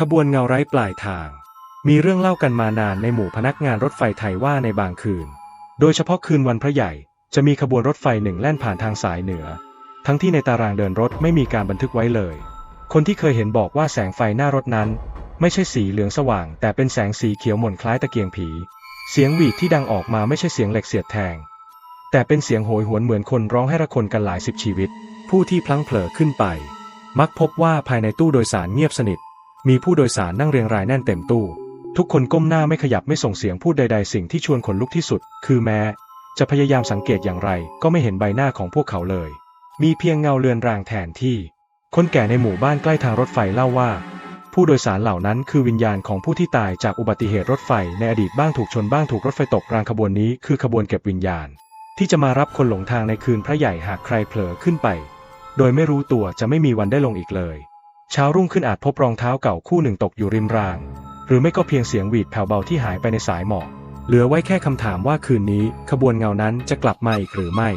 ขบวนเงาไร้ปลายทาง มีเรื่องเล่ากันมานานในหมู่พนักงานรถไฟไทยว่าในบางคืน โดยเฉพาะคืนวันพระใหญ่ จะมีขบวนรถไฟหนึ่งแล่นผ่านทางสายเหนือ ทั้งที่ในตารางเดินรถไม่มีการบันทึกไว้เลย คนที่เคยเห็นบอกว่าแสงไฟหน้ารถนั้น ไม่ใช่สีเหลืองสว่าง แต่เป็นแสงสีเขียวหม่นคล้ายตะเกียงผี เสียงหวีดที่ดังออกมาไม่ใช่เสียงเหล็กเสียดแทง แต่เป็นเสียงโหยหวนเหมือนคนร้องให้ระคนกันหลายสิบชีวิต ผู้ที่พลั้งเผลอขึ้นไป มักพบว่าภายในตู้โดยสารเงียบสนิท มีผู้โดยสารนั่งเรียงรายแน่นเต็มตู้ ทุกคนก้มหน้าไม่ขยับไม่ส่งเสียงพูดใด ๆ สิ่งที่ชวนขนลุกที่สุด คือแม้ จะพยายามสังเกตอย่างไร ก็ไม่เห็นใบหน้าของพวกเขาเลย มีเพียงเงาเลือนรางแทนที่ คนแก่ในหมู่บ้านใกล้ทางรถไฟเล่าว่า ผู้โดยสารเหล่านั้นคือวิญญาณของผู้ที่ตายจากอุบัติเหตุรถไฟในอดีตบ้างถูกชนบ้างถูกรถไฟตกรางขบวนนี้คือขบวนเก็บวิญญาณ ที่จะมารับคนหลงทางในคืนพระใหญ่หากใครเผลอขึ้นไป โดยไม่รู้ตัวจะไม่มีวันได้ลงอีกเลย เช้ารุ่งขึ้นอาจพบรองเท้าเก่าคู่หนึ่งตกอยู่ริมราง หรือไม่ก็เพียงเสียงหวีดแผ่วเบาที่หายไปในสายหมอกเหลือไว้แค่คำถามว่าคืนนี้ขบวนเงานั้นจะกลับมาอีกหรือไม่